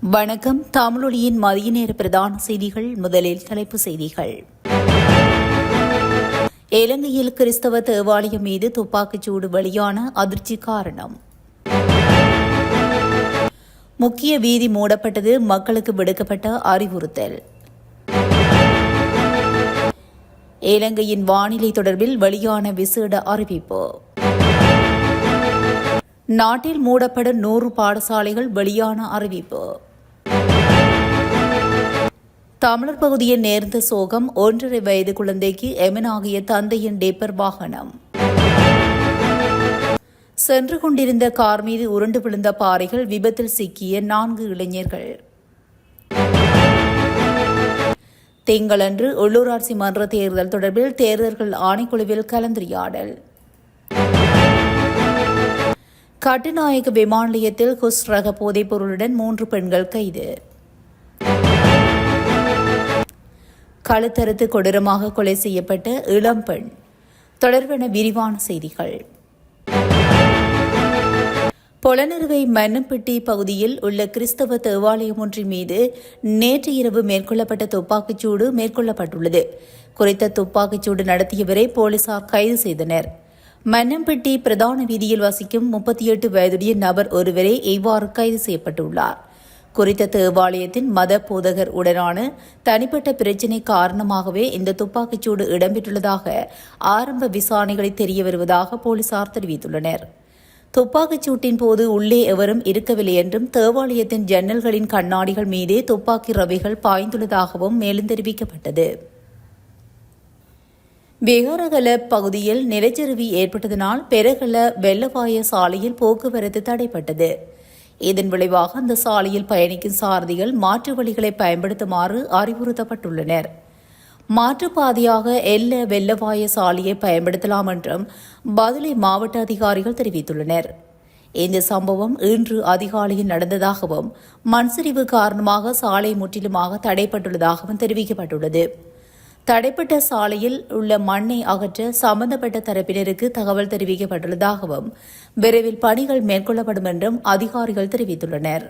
வணக்கம். தமிழொலியின் மதிய நேர பிரதான செய்திகள் முதலில் தலைப்பு செய்திகள். இலங்கையில் கிறிஸ்தவ தேவாலயம் மீது துப்பாக்கிச்சூடு வெளியான அதிர்ச்சி காரணம். முக்கிய வீதி மூடப்பட்டது மக்களுக்கு விடுக்கப்பட்ட அறிவுறுத்தல். இலங்கையின் வானிலை தொடர்பில் வெளியான விசேட அறிவிப்பு. நாட்டில் மூடப்படும் நூறு பாடசாலைகள் வெளியான அறிவிப்பு. தமிழர் பகுதியில் நேர்ந்த சோகம் ஒன்றரை வயது குழந்தைக்கு எமனாகிய தந்தையின் டேப்பர் வாகனம். சென்று கொண்டிருந்த கார் மீது உருண்டு விழுந்த பாறைகள் விபத்தில் சிக்கிய நான்கு இளைஞர்கள். திங்களன்று உள்ளூராட்சி மன்ற தேர்தல் தொடர்பில் தேர்தல்கள் ஆணைக்குழுவில் கலந்துரையாடல். கட்டுநாயக்க விமான நிலையத்தில் குஸ் ரக போதைப் பொருளுடன் மூன்று பெண்கள் கைது. கழுத்தறுத்து கொடூரமாக கொலை செய்யப்பட்ட இளம்பெண் தொடர்பென தொடர்பான விரிவான செய்திகள். பொலனறுவை மன்னம்பட்டி பகுதியில் உள்ள கிறிஸ்தவ தேவாலயம் ஒன்றின் மீது நேற்று இரவு மேற்கொள்ளப்பட்ட துப்பாக்கிச்சூடு மேற்கொள்ளப்பட்டுள்ளது. குறித்த துப்பாக்கிச்சூடு நடத்தியவரை போலீசார் கைது செய்தனர். மன்னம்பட்டி பிரதான வீதியில் வசிக்கும் முப்பத்தி எட்டு வயதுடைய நபர் ஒருவரே இவ்வாறு கைது செய்யப்பட்டுள்ளார். குறித்த தேவாலயத்தின் மத போதகர் உடனான தனிப்பட்ட பிரச்சினை காரணமாகவே இந்த துப்பாக்கிச்சூடு இடம்பெற்றுள்ளதாக ஆரம்ப விசாரணைகளை தெரிய வருவதாக போலீசார் தெரிவித்துள்ளனர். துப்பாக்கிச்சூட்டின் போது உள்ளே எவரும் இருக்கவில்லை என்றும் தேவாலயத்தின் ஜன்னல்களின் கண்ணாடிகள் மீதே துப்பாக்கி ரவைகள் பாய்ந்துள்ளதாகவும் மேலும் தெரிவிக்கப்பட்டது. விகாரகல பகுதியில் நிலச்சரிவு ஏற்பட்டதனால் பெரகல வெள்ளவாய சாலையில் போக்குவரத்து தடைப்பட்டது. இதன் விளைவாக அந்த சாலையில் பயணிக்கும் சாரதிகள் மாற்று வழிகளை பயன்படுத்துமாறு அறிவுறுத்தப்பட்டுள்ளனர். மாற்றுப்பாதையாக எல்ல வெள்ளவாய சாலையை பயன்படுத்தலாம் என்றும் பதிலை மாவட்ட அதிகாரிகள் தெரிவித்துள்ளனர். இந்த சம்பவம் இன்று அதிகாலையில் நடந்ததாகவும் மண்சரிவு காரணமாக சாலை முற்றிலுமாக தடைப்பட்டுள்ளதாகவும் தெரிவிக்கப்பட்டுள்ளது. தடைப்பட்ட சாலையில் உள்ள மண்ணை அகற்ற சம்பந்தப்பட்ட தரப்பினருக்கு தகவல் தெரிவிக்கப்பட்டுள்ளதாகவும் விரைவில் பணிகள் மேற்கொள்ளப்படும் என்றும் அதிகாரிகள் தெரிவித்துள்ளனர்.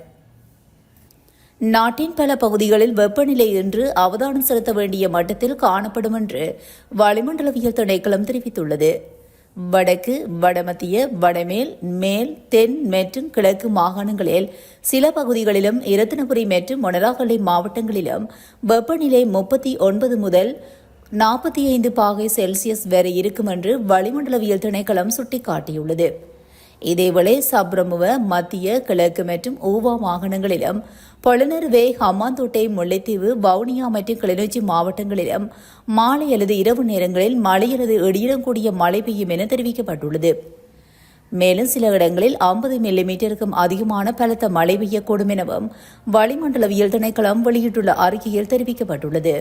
நாட்டின் பல பகுதிகளில் வெப்பநிலை இன்று அவதானம் செலுத்த வேண்டிய மட்டத்தில் காணப்படும் என்று வளிமண்டலவியல் திணைக்களம் தெரிவித்துள்ளது. வடக்கு வடமத்திய வடமேல் மேல் தென் மற்றும் கிழக்கு மாகாணங்களில் சில பகுதிகளிலும் இரத்தினபுரி மற்றும் மொனராகலை மாவட்டங்களிலும் வெப்பநிலை முப்பத்தி ஒன்பது முதல் நாற்பத்தி ஐந்து பாகை செல்சியஸ் வரை இருக்கும் என்று வளிமண்டலவியல் திணைக்களம் சுட்டிக்காட்டியுள்ளது. இதேவேளை சப்ரமுவ மத்திய கிழக்கு மற்றும் ஊவா மாகாணங்களிலும் பொலனர்வே ஹம்மாந்தோட்டை முல்லைத்தீவு வவுனியா மற்றும் கிளிநொச்சி மாவட்டங்களிலும் மாலை அல்லது இரவு நேரங்களில் மழை அல்லது இடியுடன் கூடிய மழை பெய்யும் என தெரிவிக்கப்பட்டுள்ளது. மேலும் சில இடங்களில் ஐம்பது மில்லிமீட்டருக்கும் அதிகமான பலத்த மழை பெய்யக்கூடும் எனவும் வளிமண்டலவியல் திணைக்களம் வெளியிட்டுள்ள அறிக்கையில் தெரிவிக்கப்பட்டுள்ளது.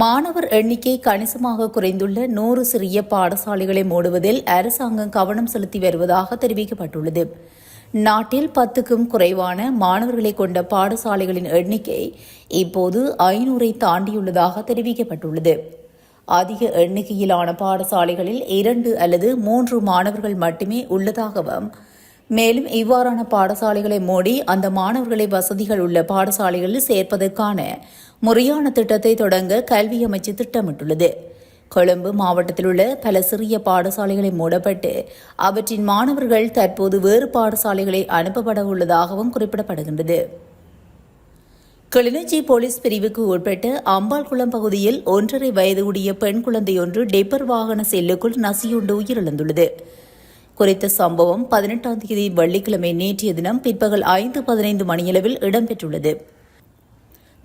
மாணவர் எண்ணிக்கை கணிசமாக குறைந்துள்ள நூறு சிறிய பாடசாலைகளை மூடுவதில் அரசாங்கம் கவனம் செலுத்தி வருவதாக தெரிவிக்கப்பட்டுள்ளது. நாட்டில் பத்துக்கும் குறைவான மாணவர்களை கொண்ட பாடசாலைகளின் எண்ணிக்கை இப்போது ஐநூறை தாண்டியுள்ளதாக தெரிவிக்கப்பட்டுள்ளது. அதிக எண்ணிக்கையிலான பாடசாலைகளில் இரண்டு அல்லது மூன்று மாணவர்கள் மட்டுமே உள்ளதாகவும் மேலும் இவ்வாறான பாடசாலைகளை மூடி அந்த மாணவர்களை வசதிகள் உள்ள பாடசாலைகளில் சேர்ப்பதற்கான முறையான திட்டத்தை தொடங்க கல்வி அமைச்சு திட்டமிட்டுள்ளது. கொழும்பு மாவட்டத்தில் உள்ள பல சிறிய பாடசாலைகளை மூடப்பட்டு அவற்றின் மாணவர்கள் தற்போது வேறு பாடசாலைகளை அனுப்பப்பட உள்ளதாகவும் குறிப்பிடப்படுகின்றது. கிளிநொச்சி போலீஸ் பிரிவுக்கு உட்பட்ட அம்பாள்குளம் பகுதியில் ஒன்றரை வயது உடைய பெண் குழந்தையொன்று டெப்பர் வாகன செல்லுக்குள் நசியுண்டு உயிரிழந்துள்ளது. குறித்த சம்பவம் பதினெட்டாம் தேதி வெள்ளிக்கிழமை நேற்றைய தினம் பிற்பகல் ஐந்து பதினைந்து மணியளவில் இடம்பெற்றுள்ளது.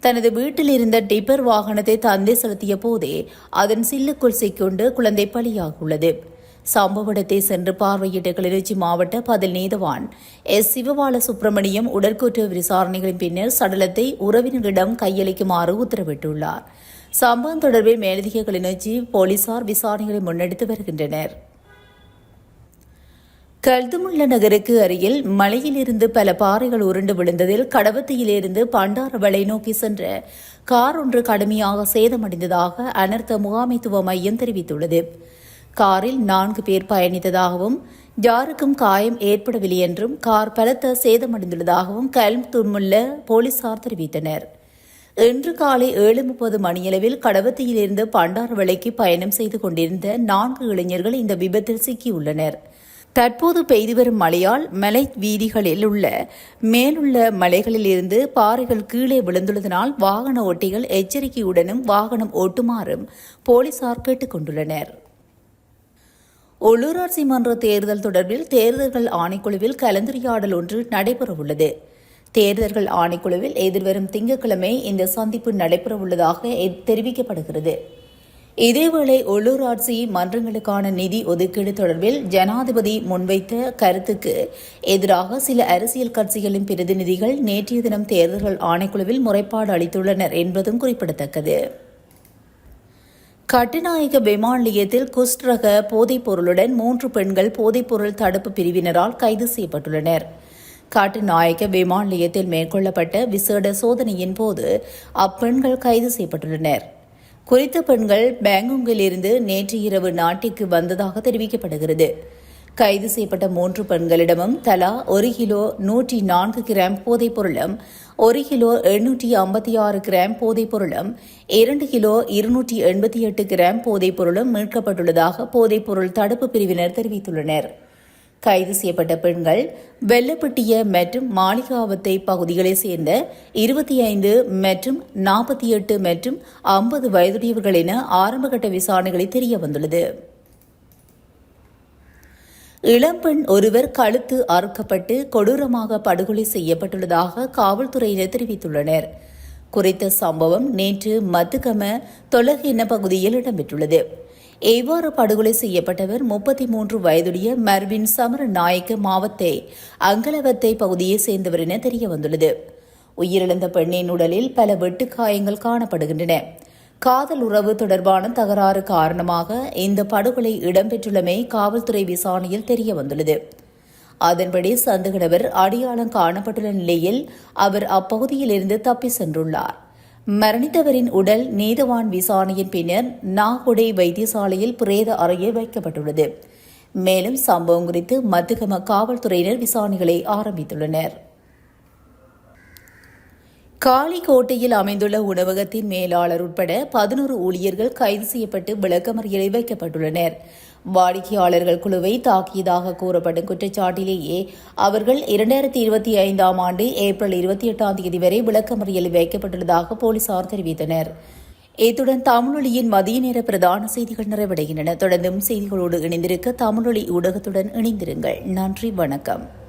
தனது வீட்டில் இருந்த டிப்பர் வாகனத்தை தந்தை செலுத்திய போதே அதன் சில்லுக்குள் சிக்கொண்டு குழந்தை பலியாகியுள்ளது. சம்பவ இடத்தை சென்று பார்வையிட்ட கிளிநொச்சி மாவட்ட பதில் நீதவான் எஸ். சிவபால சுப்பிரமணியம் உடற்கூற்று விசாரணைகளின் பின்னர் சடலத்தை உறவினரிடம் கையளிக்குமாறு உத்தரவிட்டுள்ளார். சம்பவம் தொடர்பில் மேலதிக கிளிநொச்சி போலீசார் விசாரணைகளை முன்னெடுத்து வருகின்றனர். கல்துமுள்ள நகருக்கு அருகில் மலையிலிருந்து பல பாறைகள் உருண்டு விழுந்ததில் கடவத்தியிலிருந்து பண்டாரவளை நோக்கி சென்ற கார் ஒன்று கடுமையாக சேதமடைந்ததாக அனர்த்த முகாமைத்துவ மையம் தெரிவித்துள்ளது. காரில் நான்கு பேர் பயணித்ததாகவும் யாருக்கும் காயம் ஏற்படவில்லை என்றும் கார் பலத்த சேதமடைந்துள்ளதாகவும் கல்முத்துமுள்ள போலீசார் தெரிவித்தனர். இன்று காலை ஏழு முப்பது மணியளவில் கடவத்தியிலிருந்து பண்டாரவளைக்கு பயணம் செய்து கொண்டிருந்த நான்கு இளைஞர்கள் இந்த விபத்தில் சிக்கியுள்ளனர். தற்போது பெய்து வரும் மழையால் மலை வீதிகளில் உள்ள மேலுள்ள மலைகளில் இருந்து பாறைகள் கீழே விழுந்துள்ளதனால் வாகன ஓட்டிகள் எச்சரிக்கையுடனும் வாகனம் ஓட்டுமாறும் போலீசார் கேட்டுக் கொண்டுள்ளனர் உள்ளூராட்சி மன்ற தேர்தல் தொடர்பில் தேர்தல்கள் ஆணைக்குழுவில் கலந்துரையாடல் ஒன்று நடைபெறவுள்ளது. தேர்தல்கள் ஆணைக்குழுவில் எதிர்வரும் திங்கட்கிழமை இந்த சந்திப்பு நடைபெறவுள்ளதாக தெரிவிக்கப்படுகிறது. இதேவேளை உள்ளூராட்சி மன்றங்களுக்கான நிதி ஒதுக்கீடு தொடர்பில் ஜனாதிபதி முன்வைத்த கருத்துக்கு எதிராக சில அரசியல் கட்சிகளின் பிரதிநிதிகள் நேற்றைய தினம் தேர்தல்கள் ஆணைக்குழுவில் முறைப்பாடு அளித்துள்ளனர் என்பதும் குறிப்பிடத்தக்கது. கட்டுநாயக விமான நிலையத்தில் குஸ்ட்ரக போதைப் பொருளுடன் மூன்று பெண்கள் போதைப்பொருள் தடுப்பு பிரிவினரால் கைது செய்யப்பட்டுள்ளனர். காட்டுநாயக விமான நிலையத்தில் மேற்கொள்ளப்பட்ட விசேட சோதனையின் போது அப்பெண்கள் கைது செய்யப்பட்டுள்ளனர். குறித்த பெண்கள் பேங்குங்கிலிருந்து நேற்று இரவு நாட்டிற்கு வந்ததாக தெரிவிக்கப்படுகிறது. கைது செய்யப்பட்ட மூன்று பெண்களிடமும் தலா ஒரு கிலோ நூற்றி நான்கு கிராம் போதைப் பொருளும் ஒரு கிலோ எழுநூற்றி ஐம்பத்தி ஆறு கிராம் போதைப் பொருளும் இரண்டு கிலோ இருநூற்றி எண்பத்தி எட்டு கிராம் போதைப் பொருளும் மீட்கப்பட்டுள்ளதாக போதைப் பொருள் தடுப்பு பிரிவினர் தெரிவித்துள்ளனர். கைது செய்யப்பட்ட பெண்கள் வெள்ளப்பட்டிய மற்றும் மாளிகாவத்தை பகுதிகளைச் சேர்ந்த இருபத்தி ஐந்து மற்றும் நாற்பத்தி எட்டு மற்றும் ஐம்பது வயதுடையவர்கள் என ஆரம்பகட்ட விசாரணைகளில் தெரிய வந்துள்ளது இளம்பெண் ஒருவர் கழுத்து அறுக்கப்பட்டு கொடூரமாக படுகொலை செய்யப்பட்டுள்ளதாக காவல்துறையினர் தெரிவித்துள்ளனர். குறித்த சம்பவம் நேற்று மத்துக்கம தொலகின பகுதியில் இடம்பெற்றுள்ளது. இவ்வாறு படுகொலை செய்யப்பட்டவர்? முப்பத்தி மூன்று வயதுடைய மர்வின் சமர நாயக்க மாவத்தை அங்கலவத்தை பகுதியை சேர்ந்தவர் என தெரிய வந்துள்ளது உயிரிழந்த பெண்ணின் உடலில் பல வெட்டுக்காயங்கள் காணப்படுகின்றன. காதல் உறவு தொடர்பான தகராறு காரணமாக இந்த படுகொலை இடம்பெற்றுள்ளமை காவல்துறை விசாரணையில் தெரிய வந்துள்ளது அதன்படி சந்தேகநபர் அடையாளம் காணப்பட்டுள்ள நிலையில் அவர் அப்பகுதியிலிருந்து தப்பி சென்றுள்ளார். மரணித்தவரின் உடல் நீதவான் விசாரணையின் பின்னர் நாகுடை வைத்தியசாலையில் பிரேத அறையில் வைக்கப்பட்டுள்ளது. மேலும் சம்பவம் குறித்து மத்துகம காவல்துறையினர் விசாரணைகளை ஆரம்பித்துள்ளனர். காளிக்கோட்டையில் அமைந்துள்ள உணவகத்தின் மேலாளர் உட்பட பதினோரு ஊழியர்கள் கைது செய்யப்பட்டு விளக்கமறியலில் வைக்கப்பட்டுள்ளனர். வாடிக்கையாளர்கள் குழுவை தாக்கியதாக கூறப்படும் குற்றச்சாட்டிலேயே அவர்கள் இரண்டாயிரத்தி இருபத்தி ஐந்தாம் ஆண்டு ஏப்ரல் இருபத்தி எட்டாம் தேதி வரை விளக்கமறியலில் வைக்கப்பட்டுள்ளதாக போலீசார் தெரிவித்தனர். இத்துடன் தமிழொலியின் மதிய நேர பிரதான செய்திகள் நிறைவடைகின்றன. தொடர்ந்தும் செய்திகளோடு இணைந்திருக்க தமிழொலி ஊடகத்துடன் இணைந்திருங்கள். நன்றி வணக்கம்.